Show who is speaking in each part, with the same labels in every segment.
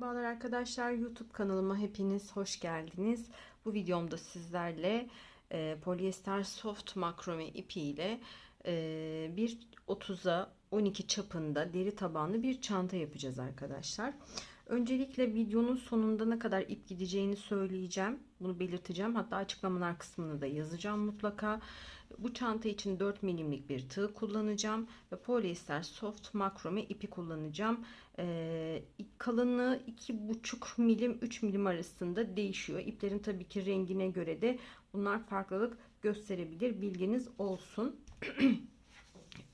Speaker 1: Merhabalar arkadaşlar YouTube kanalıma hepiniz hoş geldiniz. Bu videomda sizlerle e, polyester soft makrome ipi ile e, bir 30'a 12 çapında deri tabanlı bir çanta yapacağız arkadaşlar. Öncelikle videonun sonunda ne kadar ip gideceğini söyleyeceğim. Bunu belirteceğim. Hatta açıklamalar kısmını da yazacağım mutlaka. Bu çanta için 4 milimlik bir tığ kullanacağım ve polyester soft makrome ipi kullanacağım. Ee, kalınlığı 2,5 milim 3 milim arasında değişiyor. İplerin tabii ki rengine göre de bunlar farklılık gösterebilir. Bilginiz olsun.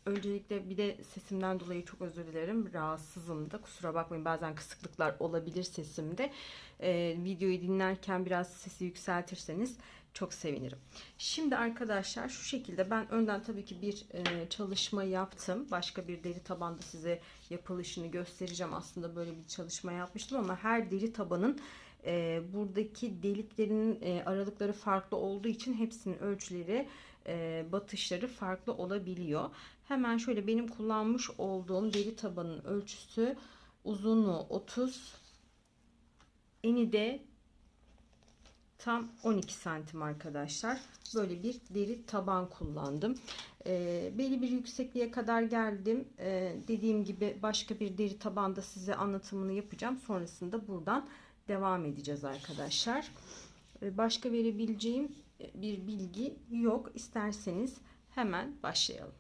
Speaker 1: Öncelikle bir de sesimden dolayı çok özür dilerim. Rahatsızım da kusura bakmayın bazen kısıklıklar olabilir sesimde. Ee, videoyu dinlerken biraz sesi yükseltirseniz çok sevinirim. Şimdi arkadaşlar şu şekilde ben önden tabii ki bir e, çalışma yaptım. Başka bir deri tabanda size yapılışını göstereceğim. Aslında böyle bir çalışma yapmıştım ama her deri tabanın e, buradaki deliklerin e, aralıkları farklı olduğu için hepsinin ölçüleri e, batışları farklı olabiliyor. Hemen şöyle benim kullanmış olduğum deri tabanın ölçüsü uzunluğu 30 eni de tam 12 santim arkadaşlar. Böyle bir deri taban kullandım. E, belli bir yüksekliğe kadar geldim. E, dediğim gibi başka bir deri tabanda size anlatımını yapacağım. Sonrasında buradan devam edeceğiz arkadaşlar. E, başka verebileceğim bir bilgi yok. İsterseniz hemen başlayalım.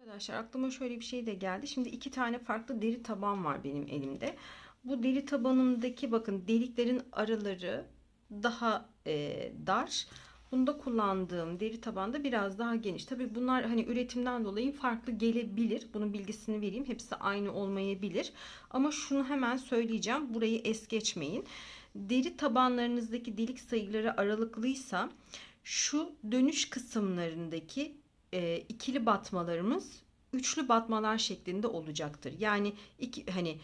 Speaker 1: Arkadaşlar aklıma şöyle bir şey de geldi. Şimdi iki tane farklı deri taban var benim elimde. Bu deri tabanımdaki bakın deliklerin araları daha e, dar. Bunda kullandığım deri tabanda biraz daha geniş. Tabi bunlar hani üretimden dolayı farklı gelebilir. Bunun bilgisini vereyim. Hepsi aynı olmayabilir. Ama şunu hemen söyleyeceğim. Burayı es geçmeyin. Deri tabanlarınızdaki delik sayıları aralıklıysa şu dönüş kısımlarındaki e, ikili batmalarımız üçlü batmalar şeklinde olacaktır. Yani iki hani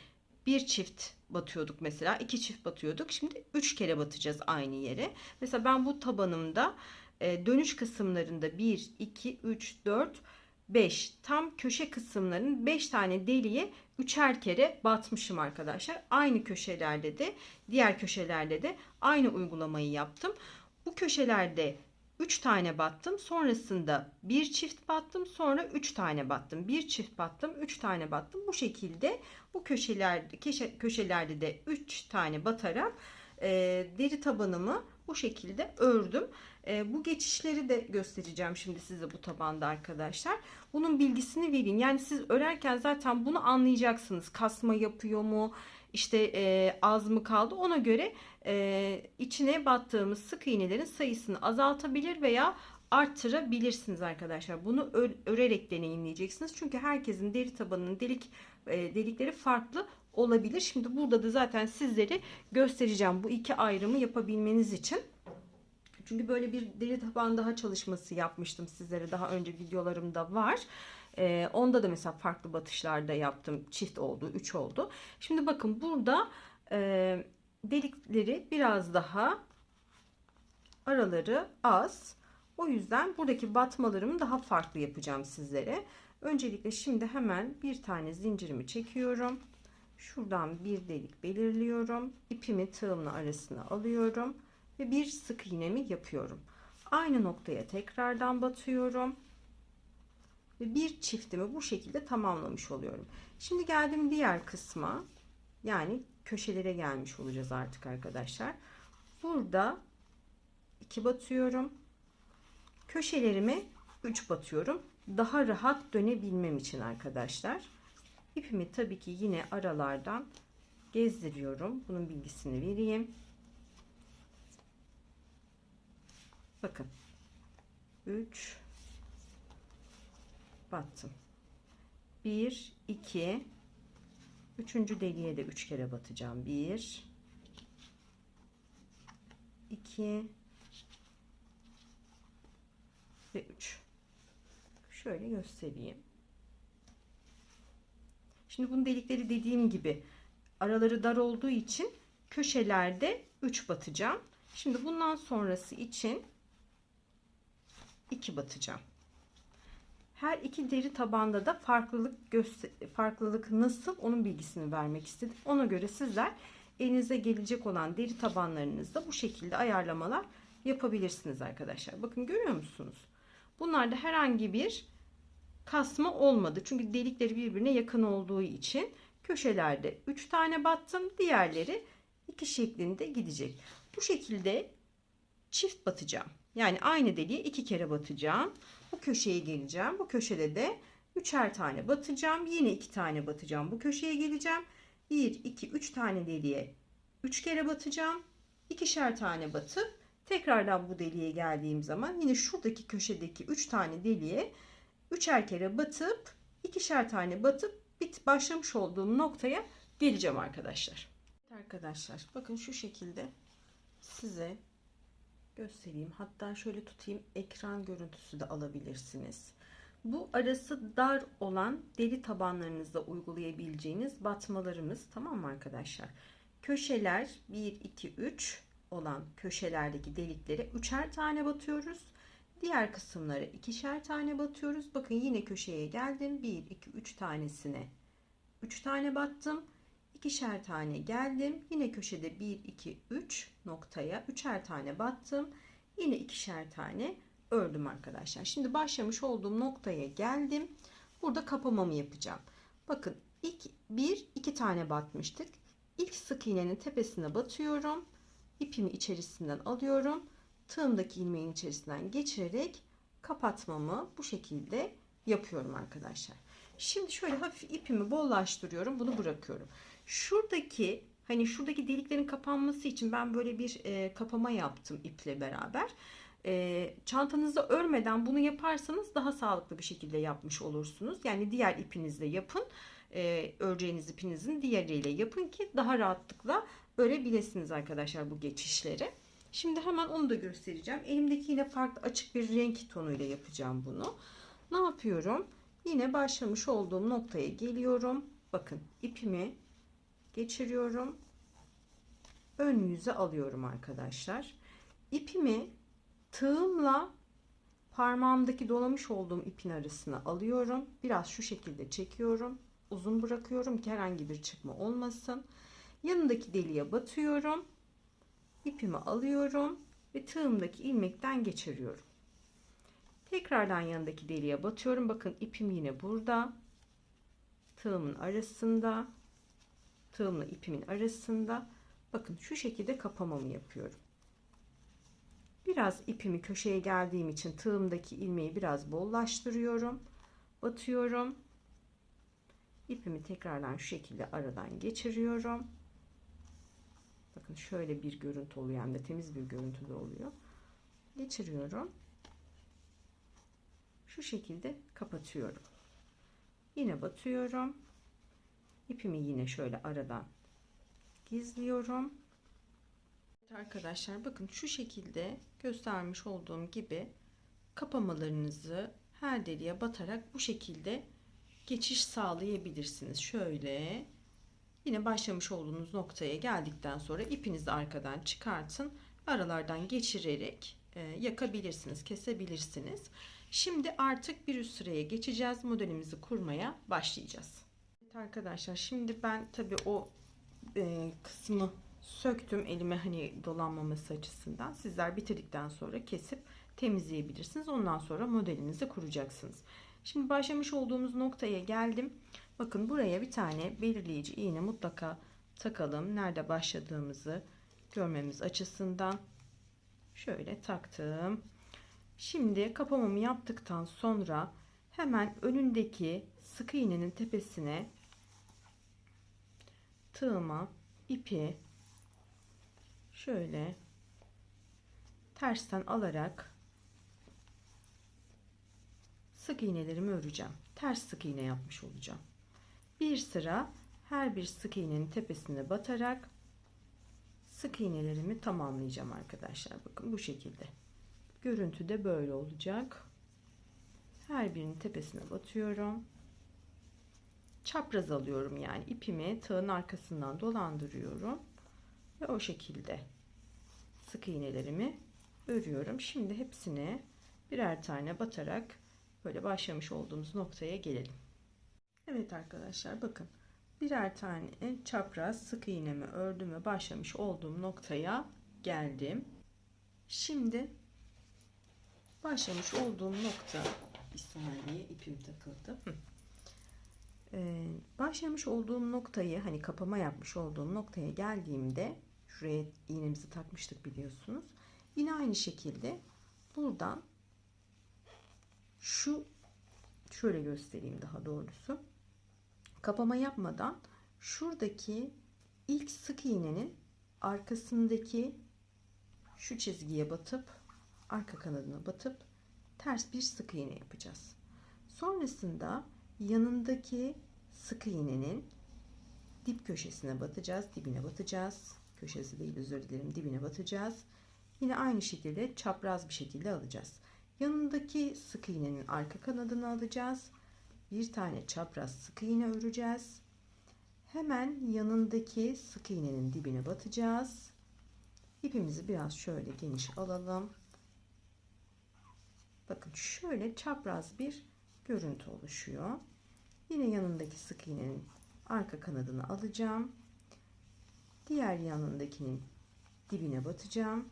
Speaker 1: bir çift batıyorduk mesela iki çift batıyorduk şimdi üç kere batacağız aynı yere mesela ben bu tabanımda e, dönüş kısımlarında 1 2 3 4 5 tam köşe kısımlarının 5 tane deliğe üçer kere batmışım arkadaşlar aynı köşelerde de diğer köşelerde de aynı uygulamayı yaptım bu köşelerde 3 tane battım. Sonrasında bir çift battım. Sonra 3 tane battım. Bir çift battım. 3 tane battım. Bu şekilde bu köşelerde köşe, köşelerde de 3 tane batarak e, deri tabanımı bu şekilde ördüm. E, bu geçişleri de göstereceğim şimdi size bu tabanda arkadaşlar. Bunun bilgisini vereyim. Yani siz örerken zaten bunu anlayacaksınız. Kasma yapıyor mu? işte e, az mı kaldı ona göre e, içine battığımız sık iğnelerin sayısını azaltabilir veya arttırabilirsiniz arkadaşlar. Bunu örerek deneyimleyeceksiniz. Çünkü herkesin deri tabanının delik e, delikleri farklı olabilir. Şimdi burada da zaten sizleri göstereceğim bu iki ayrımı yapabilmeniz için. Çünkü böyle bir deri taban daha çalışması yapmıştım sizlere daha önce videolarımda var. E, onda da mesela farklı batışlarda yaptım. Çift oldu, üç oldu. Şimdi bakın burada e, delikleri biraz daha araları az. O yüzden buradaki batmalarımı daha farklı yapacağım sizlere. Öncelikle şimdi hemen bir tane zincirimi çekiyorum. Şuradan bir delik belirliyorum. İpimi tığımla arasına alıyorum ve bir sık iğnemi yapıyorum. Aynı noktaya tekrardan batıyorum ve bir çiftimi bu şekilde tamamlamış oluyorum. Şimdi geldim diğer kısma. Yani köşelere gelmiş olacağız artık arkadaşlar. Burada iki batıyorum. Köşelerime 3 batıyorum. Daha rahat dönebilmem için arkadaşlar. İpimi tabii ki yine aralardan gezdiriyorum. Bunun bilgisini vereyim. Bakın. 3 battım. 1 2 Üçüncü deliğe de üç kere batacağım. 1 2 ve 3. Şöyle göstereyim. Şimdi bunun delikleri dediğim gibi araları dar olduğu için köşelerde 3 batacağım. Şimdi bundan sonrası için 2 batacağım. Her iki deri tabanda da farklılık farklılık nasıl onun bilgisini vermek istedim. Ona göre sizler elinize gelecek olan deri tabanlarınızda bu şekilde ayarlamalar yapabilirsiniz arkadaşlar. Bakın görüyor musunuz? Bunlarda herhangi bir kasma olmadı. Çünkü delikleri birbirine yakın olduğu için köşelerde 3 tane battım. Diğerleri 2 şeklinde gidecek. Bu şekilde çift batacağım. Yani aynı deliğe iki kere batacağım. Bu köşeye geleceğim. Bu köşede de üçer tane batacağım. Yine iki tane batacağım. Bu köşeye geleceğim. 1, 2, 3 tane deliğe 3 kere batacağım. İkişer tane batıp tekrardan bu deliğe geldiğim zaman yine şuradaki köşedeki 3 tane deliğe üçer kere batıp ikişer tane batıp bit başlamış olduğum noktaya geleceğim arkadaşlar. Arkadaşlar bakın şu şekilde size göstereyim. Hatta şöyle tutayım ekran görüntüsü de alabilirsiniz. Bu arası dar olan deli tabanlarınızda uygulayabileceğiniz batmalarımız tamam mı arkadaşlar? Köşeler 1, 2, 3 olan köşelerdeki deliklere üçer tane batıyoruz. Diğer kısımlara ikişer tane batıyoruz. Bakın yine köşeye geldim. 1, 2, 3 tanesine 3 tane battım. İkişer tane geldim. Yine köşede 1, 2, 3 noktaya üçer tane battım. Yine ikişer tane ördüm arkadaşlar. Şimdi başlamış olduğum noktaya geldim. Burada kapamamı yapacağım. Bakın ilk bir iki tane batmıştık. İlk sık iğnenin tepesine batıyorum. İpimi içerisinden alıyorum. Tığımdaki ilmeğin içerisinden geçirerek kapatmamı bu şekilde yapıyorum arkadaşlar. Şimdi şöyle hafif ipimi bollaştırıyorum. Bunu bırakıyorum. Şuradaki hani şuradaki deliklerin kapanması için ben böyle bir e, kapama yaptım iple beraber. E, çantanızda örmeden bunu yaparsanız daha sağlıklı bir şekilde yapmış olursunuz. Yani diğer ipinizle yapın. E, öreceğiniz ipinizin diğeriyle yapın ki daha rahatlıkla örebilirsiniz arkadaşlar bu geçişleri. Şimdi hemen onu da göstereceğim. Elimdeki yine farklı açık bir renk tonuyla yapacağım bunu. Ne yapıyorum? Yine başlamış olduğum noktaya geliyorum. Bakın ipimi geçiriyorum. Ön yüze alıyorum arkadaşlar. İpimi tığımla parmağımdaki dolamış olduğum ipin arasına alıyorum. Biraz şu şekilde çekiyorum. Uzun bırakıyorum ki herhangi bir çıkma olmasın. Yanındaki deliğe batıyorum. İpimi alıyorum ve tığımdaki ilmekten geçiriyorum. Tekrardan yanındaki deliğe batıyorum. Bakın ipim yine burada. Tığımın arasında. Tığımla ipimin arasında. Bakın şu şekilde kapamamı yapıyorum. Biraz ipimi köşeye geldiğim için tığımdaki ilmeği biraz bollaştırıyorum. Batıyorum. İpimi tekrardan şu şekilde aradan geçiriyorum. Bakın şöyle bir görüntü oluyor hem de temiz bir görüntü de oluyor. Geçiriyorum. Şu şekilde kapatıyorum. Yine batıyorum. İpimi yine şöyle aradan gizliyorum. Evet arkadaşlar bakın şu şekilde göstermiş olduğum gibi kapamalarınızı her deliğe batarak bu şekilde geçiş sağlayabilirsiniz. Şöyle yine başlamış olduğunuz noktaya geldikten sonra ipinizi arkadan çıkartın. Aralardan geçirerek e, yakabilirsiniz, kesebilirsiniz. Şimdi artık bir üst sıraya geçeceğiz. Modelimizi kurmaya başlayacağız. Evet arkadaşlar şimdi ben tabii o e, kısmı söktüm elime hani dolanmaması açısından. Sizler bitirdikten sonra kesip temizleyebilirsiniz. Ondan sonra modelinizi kuracaksınız. Şimdi başlamış olduğumuz noktaya geldim. Bakın buraya bir tane belirleyici iğne mutlaka takalım. Nerede başladığımızı görmemiz açısından. Şöyle taktım. Şimdi kapamamı yaptıktan sonra hemen önündeki sık iğnenin tepesine tığıma ipi şöyle tersten alarak sık iğnelerimi öreceğim. Ters sık iğne yapmış olacağım. Bir sıra her bir sık iğnenin tepesine batarak sık iğnelerimi tamamlayacağım arkadaşlar. Bakın bu şekilde. Görüntü de böyle olacak. Her birinin tepesine batıyorum. Çapraz alıyorum yani ipimi tığın arkasından dolandırıyorum. Ve o şekilde sık iğnelerimi örüyorum. Şimdi hepsine birer tane batarak böyle başlamış olduğumuz noktaya gelelim. Evet arkadaşlar bakın birer tane çapraz sık iğnemi ördüm ve başlamış olduğum noktaya geldim. Şimdi başlamış olduğum nokta bir saniye ipim takıldı. Ee, başlamış olduğum noktayı hani kapama yapmış olduğum noktaya geldiğimde şuraya iğnemizi takmıştık biliyorsunuz. Yine aynı şekilde buradan şu şöyle göstereyim daha doğrusu. Kapama yapmadan şuradaki ilk sık iğnenin arkasındaki şu çizgiye batıp arka kanadına batıp ters bir sık iğne yapacağız. Sonrasında yanındaki sık iğnenin dip köşesine batacağız, dibine batacağız. Köşesi değil özür dilerim, dibine batacağız. Yine aynı şekilde çapraz bir şekilde alacağız. Yanındaki sık iğnenin arka kanadını alacağız. Bir tane çapraz sık iğne öreceğiz. Hemen yanındaki sık iğnenin dibine batacağız. İpimizi biraz şöyle geniş alalım. Bakın şöyle çapraz bir görüntü oluşuyor. Yine yanındaki sık iğnenin arka kanadını alacağım. Diğer yanındakinin dibine batacağım.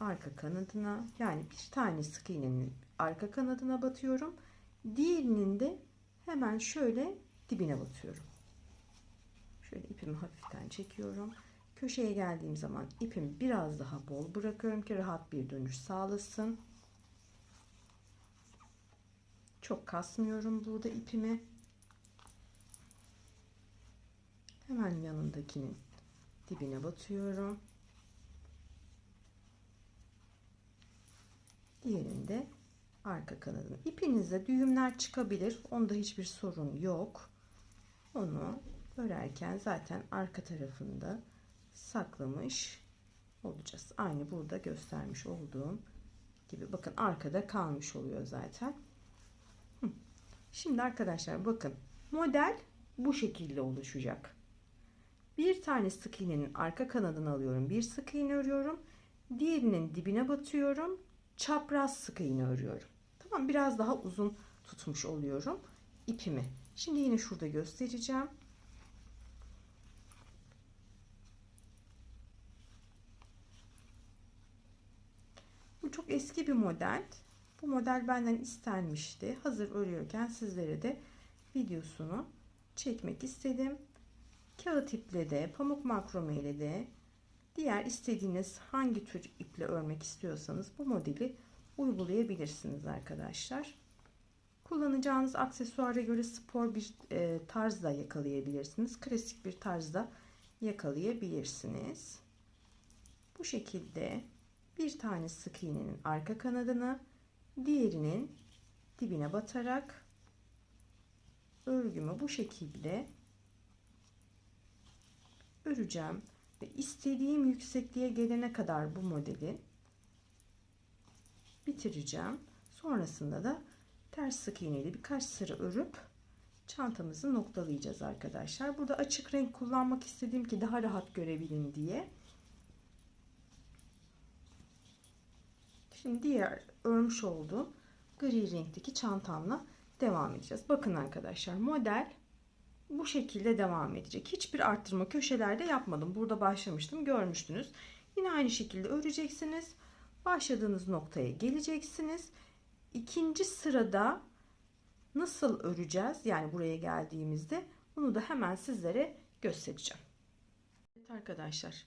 Speaker 1: Arka kanadına yani bir tane sık iğnenin arka kanadına batıyorum. Diğerinin de hemen şöyle dibine batıyorum. Şöyle ipimi hafiften çekiyorum. Köşeye geldiğim zaman ipimi biraz daha bol bırakıyorum ki rahat bir dönüş sağlasın. Çok kasmıyorum burada ipimi. Hemen yanındakinin dibine batıyorum. Diğerinde arka kanadını. İpinizde düğümler çıkabilir. Onda hiçbir sorun yok. Onu örerken zaten arka tarafında saklamış olacağız. Aynı burada göstermiş olduğum gibi. Bakın arkada kalmış oluyor zaten. Şimdi arkadaşlar bakın model bu şekilde oluşacak. Bir tane sık iğnenin arka kanadını alıyorum. Bir sık iğne örüyorum. Diğerinin dibine batıyorum. Çapraz sık iğne örüyorum. Tamam biraz daha uzun tutmuş oluyorum ipimi. Şimdi yine şurada göstereceğim. Bu çok eski bir model. Bu model benden istenmişti. Hazır örüyorken sizlere de videosunu çekmek istedim. Kağıt iple de, pamuk makrome ile de diğer istediğiniz hangi tür iple örmek istiyorsanız bu modeli uygulayabilirsiniz arkadaşlar. Kullanacağınız aksesuara göre spor bir e, tarzda yakalayabilirsiniz. Klasik bir tarzda yakalayabilirsiniz. Bu şekilde bir tane sık iğnenin arka kanadını diğerinin dibine batarak örgümü bu şekilde öreceğim ve istediğim yüksekliğe gelene kadar bu modeli bitireceğim. Sonrasında da ters sık iğneyle birkaç sıra örüp çantamızı noktalayacağız arkadaşlar. Burada açık renk kullanmak istediğim ki daha rahat görebilin diye. Şimdi diğer örmüş olduğum gri renkteki çantamla devam edeceğiz. Bakın arkadaşlar model bu şekilde devam edecek. Hiçbir arttırma köşelerde yapmadım. Burada başlamıştım görmüştünüz. Yine aynı şekilde öreceksiniz. Başladığınız noktaya geleceksiniz. İkinci sırada nasıl öreceğiz? Yani buraya geldiğimizde bunu da hemen sizlere göstereceğim. Evet arkadaşlar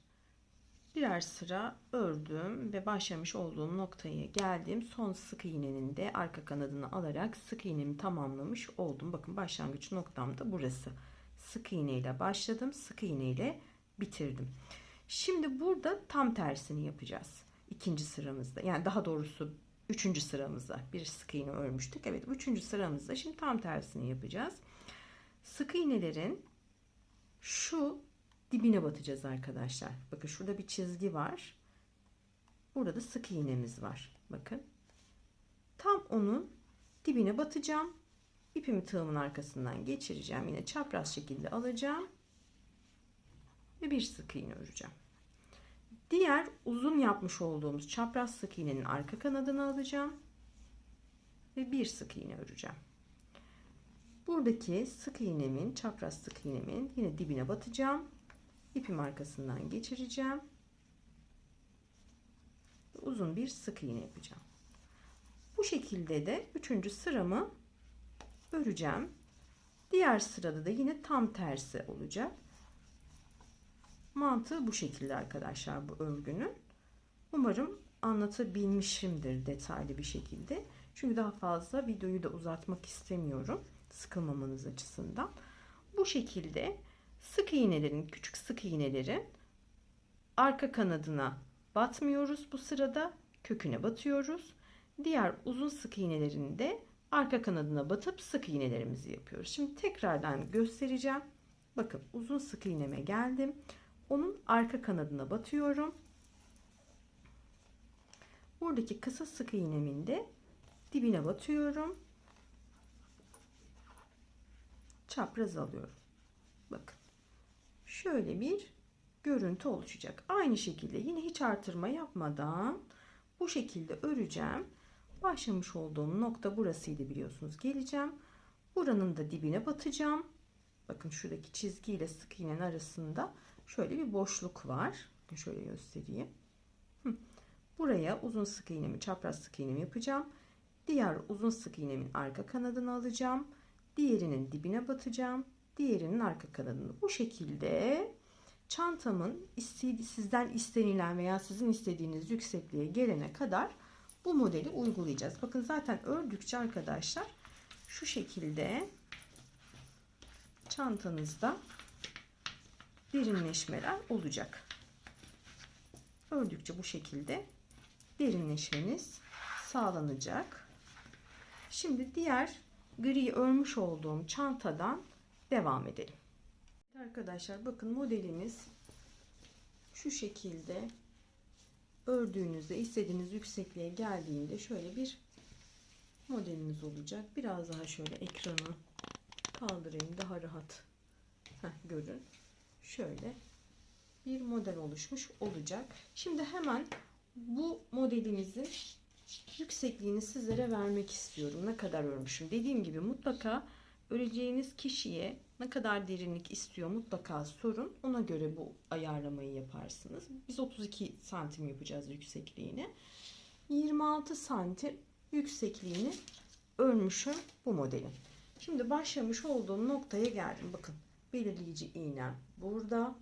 Speaker 1: birer sıra ördüm ve başlamış olduğum noktaya geldim. Son sık iğnenin de arka kanadını alarak sık iğnemi tamamlamış oldum. Bakın başlangıç noktam da burası. Sık iğne ile başladım. Sık iğne ile bitirdim. Şimdi burada tam tersini yapacağız. İkinci sıramızda. Yani daha doğrusu üçüncü sıramızda bir sık iğne örmüştük. Evet üçüncü sıramızda şimdi tam tersini yapacağız. Sık iğnelerin şu dibine batacağız arkadaşlar. Bakın şurada bir çizgi var. Burada da sık iğnemiz var. Bakın. Tam onun dibine batacağım. İpimi tığımın arkasından geçireceğim. Yine çapraz şekilde alacağım. Ve bir sık iğne öreceğim. Diğer uzun yapmış olduğumuz çapraz sık iğnenin arka kanadını alacağım. Ve bir sık iğne öreceğim. Buradaki sık iğnemin, çapraz sık iğnemin yine dibine batacağım. İpim arkasından geçireceğim. Uzun bir sık iğne yapacağım. Bu şekilde de üçüncü sıramı öreceğim. Diğer sırada da yine tam tersi olacak. Mantığı bu şekilde arkadaşlar bu örgünün. Umarım anlatabilmişimdir detaylı bir şekilde. Çünkü daha fazla videoyu da uzatmak istemiyorum. Sıkılmamanız açısından. Bu şekilde sık iğnelerin, küçük sık iğnelerin arka kanadına batmıyoruz bu sırada. Köküne batıyoruz. Diğer uzun sık iğnelerini de arka kanadına batıp sık iğnelerimizi yapıyoruz. Şimdi tekrardan göstereceğim. Bakın uzun sık iğneme geldim. Onun arka kanadına batıyorum. Buradaki kısa sık iğnemin de dibine batıyorum. Çapraz alıyorum. Bakın. Şöyle bir görüntü oluşacak. Aynı şekilde yine hiç artırma yapmadan bu şekilde öreceğim. Başlamış olduğum nokta burasıydı biliyorsunuz. Geleceğim. Buranın da dibine batacağım. Bakın şuradaki çizgi ile sık iğnenin arasında şöyle bir boşluk var. Şöyle göstereyim. Buraya uzun sık iğnemi, çapraz sık iğnemi yapacağım. Diğer uzun sık iğnemin arka kanadını alacağım. Diğerinin dibine batacağım. Diğerinin arka kanadını. Bu şekilde çantamın sizden istenilen veya sizin istediğiniz yüksekliğe gelene kadar bu modeli uygulayacağız. Bakın zaten ördükçe arkadaşlar şu şekilde çantanızda derinleşmeler olacak. Ördükçe bu şekilde derinleşmeniz sağlanacak. Şimdi diğer gri örmüş olduğum çantadan devam edelim. Arkadaşlar bakın modelimiz şu şekilde ördüğünüzde istediğiniz yüksekliğe geldiğinde şöyle bir modelimiz olacak. Biraz daha şöyle ekranı kaldırayım daha rahat Heh, görün. Şöyle bir model oluşmuş olacak. Şimdi hemen bu modelimizin yüksekliğini sizlere vermek istiyorum. Ne kadar örmüşüm. Dediğim gibi mutlaka öreceğiniz kişiye ne kadar derinlik istiyor mutlaka sorun. Ona göre bu ayarlamayı yaparsınız. Biz 32 santim yapacağız yüksekliğini. 26 santim yüksekliğini örmüşüm bu modelin. Şimdi başlamış olduğum noktaya geldim. Bakın belirleyici iğnem burada.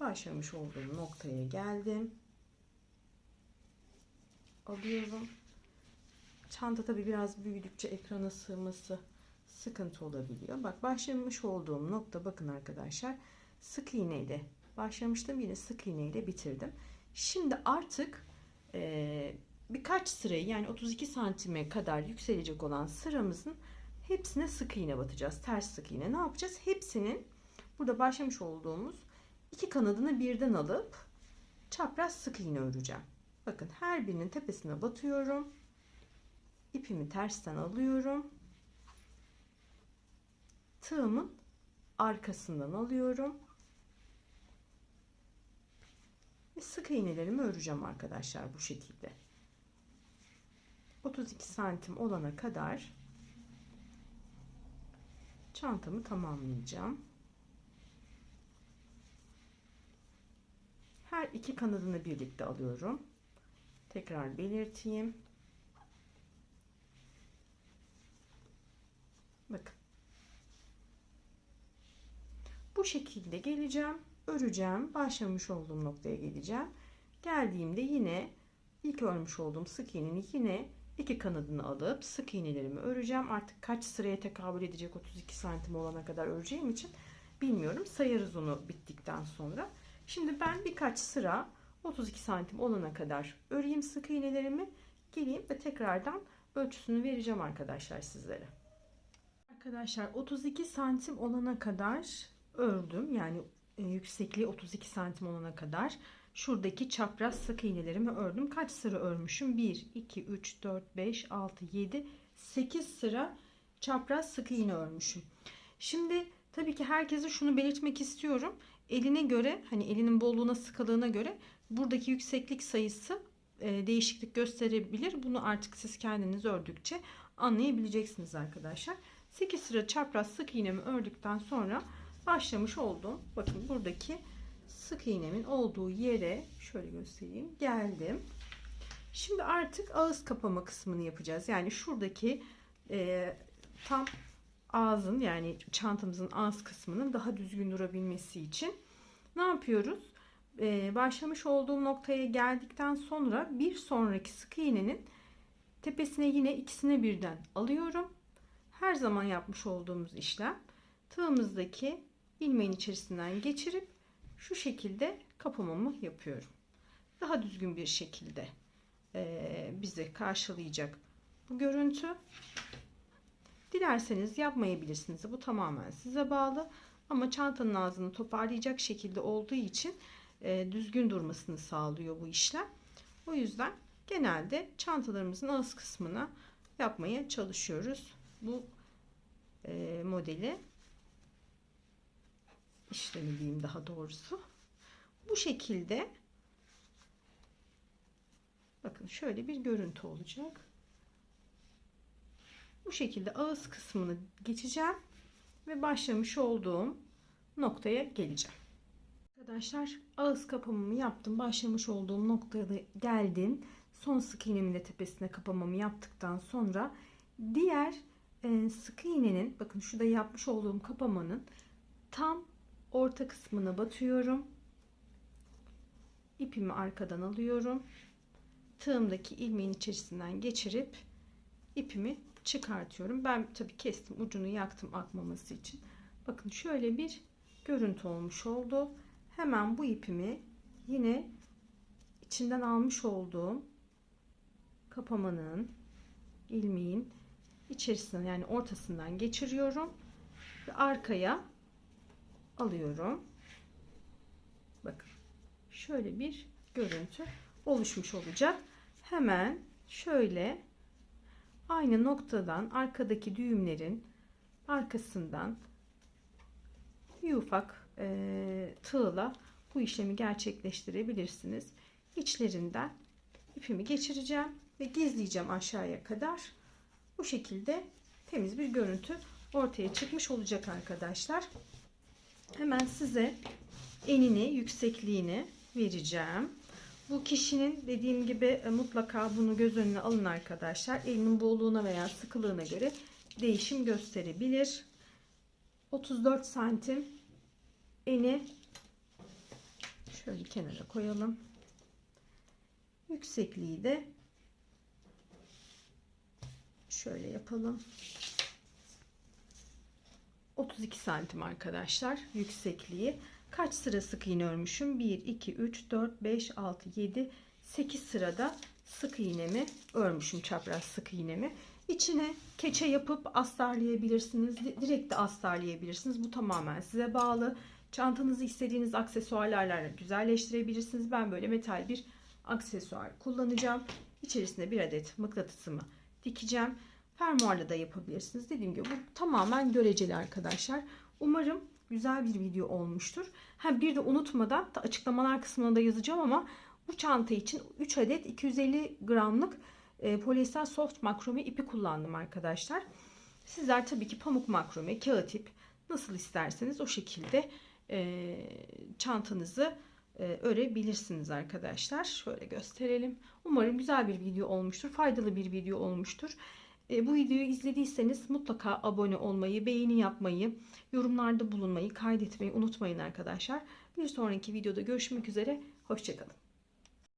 Speaker 1: Başlamış olduğum noktaya geldim. Alıyorum. Çanta tabi biraz büyüdükçe ekrana sığması sıkıntı olabiliyor. Bak başlamış olduğum nokta bakın arkadaşlar sık iğneyle başlamıştım yine sık iğneyle bitirdim. Şimdi artık e, birkaç sırayı yani 32 santime kadar yükselecek olan sıramızın hepsine sık iğne batacağız. Ters sık iğne. Ne yapacağız? Hepsinin burada başlamış olduğumuz iki kanadını birden alıp çapraz sık iğne öreceğim. Bakın her birinin tepesine batıyorum. İpimi tersten alıyorum. Tığımın arkasından alıyorum. Ve sık iğnelerimi öreceğim arkadaşlar bu şekilde. 32 santim olana kadar çantamı tamamlayacağım. Her iki kanadını birlikte alıyorum. Tekrar belirteyim. Bakın. Bu şekilde geleceğim. Öreceğim. Başlamış olduğum noktaya geleceğim. Geldiğimde yine ilk örmüş olduğum sık iğnenin yine iki kanadını alıp sık iğnelerimi öreceğim. Artık kaç sıraya tekabül edecek 32 santim olana kadar öreceğim için bilmiyorum. Sayarız onu bittikten sonra. Şimdi ben birkaç sıra 32 santim olana kadar öreyim sık iğnelerimi. Geleyim ve tekrardan ölçüsünü vereceğim arkadaşlar sizlere. Arkadaşlar 32 santim olana kadar ördüm. Yani e, yüksekliği 32 santim olana kadar şuradaki çapraz sık iğnelerimi ördüm. Kaç sıra örmüşüm? 1, 2, 3, 4, 5, 6, 7, 8 sıra çapraz sık iğne örmüşüm. Şimdi tabii ki herkese şunu belirtmek istiyorum. Eline göre hani elinin bolluğuna sıkılığına göre buradaki yükseklik sayısı e, değişiklik gösterebilir. Bunu artık siz kendiniz ördükçe anlayabileceksiniz arkadaşlar. 8 sıra çapraz sık iğnemi ördükten sonra başlamış olduğum bakın buradaki sık iğnemin olduğu yere şöyle göstereyim geldim. Şimdi artık ağız kapama kısmını yapacağız. Yani şuradaki e, tam ağzın yani çantamızın ağız kısmının daha düzgün durabilmesi için ne yapıyoruz? Ee, başlamış olduğum noktaya geldikten sonra bir sonraki sık iğnenin tepesine yine ikisine birden alıyorum. Her zaman yapmış olduğumuz işlem tığımızdaki ilmeğin içerisinden geçirip şu şekilde kapamamı yapıyorum. Daha düzgün bir şekilde e, bizi karşılayacak bu görüntü. Dilerseniz yapmayabilirsiniz. Bu tamamen size bağlı. Ama çantanın ağzını toparlayacak şekilde olduğu için e, düzgün durmasını sağlıyor bu işlem. O yüzden genelde çantalarımızın ağız kısmına yapmaya çalışıyoruz. Bu e, modeli işlemi diyeyim daha doğrusu. Bu şekilde bakın şöyle bir görüntü olacak. Bu şekilde ağız kısmını geçeceğim ve başlamış olduğum noktaya geleceğim. Arkadaşlar ağız kapamamı yaptım. Başlamış olduğum noktaya da geldim. Son sık iğnemin de tepesine kapamamı yaptıktan sonra diğer e, sık iğnenin bakın şurada yapmış olduğum kapamanın tam orta kısmına batıyorum. İpimi arkadan alıyorum. Tığımdaki ilmeğin içerisinden geçirip ipimi çıkartıyorum. Ben tabi kestim ucunu yaktım akmaması için. Bakın şöyle bir görüntü olmuş oldu. Hemen bu ipimi yine içinden almış olduğum kapamanın ilmeğin içerisinden yani ortasından geçiriyorum ve arkaya alıyorum. Bakın şöyle bir görüntü oluşmuş olacak. Hemen şöyle aynı noktadan arkadaki düğümlerin arkasından bir ufak e, tığla bu işlemi gerçekleştirebilirsiniz. İçlerinden ipimi geçireceğim ve gizleyeceğim aşağıya kadar. Bu şekilde temiz bir görüntü ortaya çıkmış olacak arkadaşlar. Hemen size enini, yüksekliğini vereceğim. Bu kişinin dediğim gibi e, mutlaka bunu göz önüne alın arkadaşlar. Elinin bolluğuna veya sıkılığına göre değişim gösterebilir. 34 santim eni şöyle kenara koyalım. Yüksekliği de şöyle yapalım. 32 santim arkadaşlar yüksekliği. Kaç sıra sık iğne örmüşüm? 1, 2, 3, 4, 5, 6, 7, 8 sırada sık iğnemi örmüşüm. Çapraz sık iğnemi. İçine keçe yapıp astarlayabilirsiniz. Direkt de astarlayabilirsiniz. Bu tamamen size bağlı. Çantanızı istediğiniz aksesuarlarla güzelleştirebilirsiniz. Ben böyle metal bir aksesuar kullanacağım. İçerisine bir adet mıknatısımı dikeceğim. Fermuarla da yapabilirsiniz. Dediğim gibi bu tamamen göreceli arkadaşlar. Umarım güzel bir video olmuştur. Ha bir de unutmadan da açıklamalar kısmına da yazacağım ama bu çanta için 3 adet 250 gramlık e, polyester soft makrome ipi kullandım arkadaşlar. Sizler tabii ki pamuk makrome, kağıt ip nasıl isterseniz o şekilde e, çantanızı e, örebilirsiniz arkadaşlar. Şöyle gösterelim. Umarım güzel bir video olmuştur. Faydalı bir video olmuştur. E, bu videoyu izlediyseniz mutlaka abone olmayı, beğeni yapmayı, yorumlarda bulunmayı, kaydetmeyi unutmayın arkadaşlar. Bir sonraki videoda görüşmek üzere. Hoşçakalın.